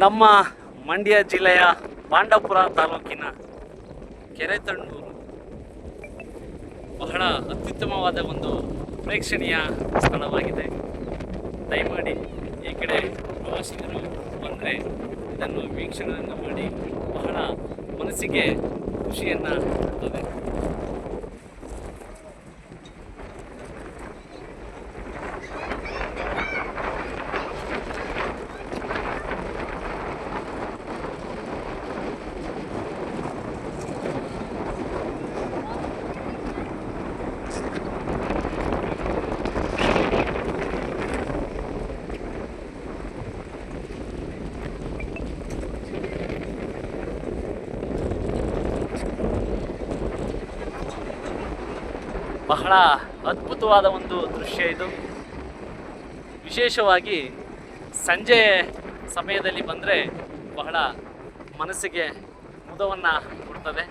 ನಮ್ಮ ಮಂಡ್ಯ ಜಿಲ್ಲೆಯ ಪಾಂಡವಪುರ ತಾಲೂಕಿನ ಕೆರೆತಣ್ಣೂರು. ಬಹಳ ಅತ್ಯುತ್ತಮವಾದ ಒಂದು ಪ್ರೇಕ್ಷಣೀಯ ಸ್ಥಳವಾಗಿದೆ. ದಯಮಾಡಿ ಈ ಕಡೆ ಪ್ರವಾಸಿಗರು ಬಂದರೆ ಇದನ್ನು ವೀಕ್ಷಣೆಯನ್ನು ಮಾಡಿ ಬಹಳ ಮನಸ್ಸಿಗೆ ಖುಷಿಯನ್ನು ಬಹಳ ಅದ್ಭುತವಾದ ಒಂದು ದೃಶ್ಯ ಇದು. ವಿಶೇಷವಾಗಿ ಸಂಜೆ ಸಮಯದಲ್ಲಿ ಬಂದರೆ ಬಹಳ ಮನಸ್ಸಿಗೆ ಮುದವನ್ನು ಕೊಡ್ತದೆ.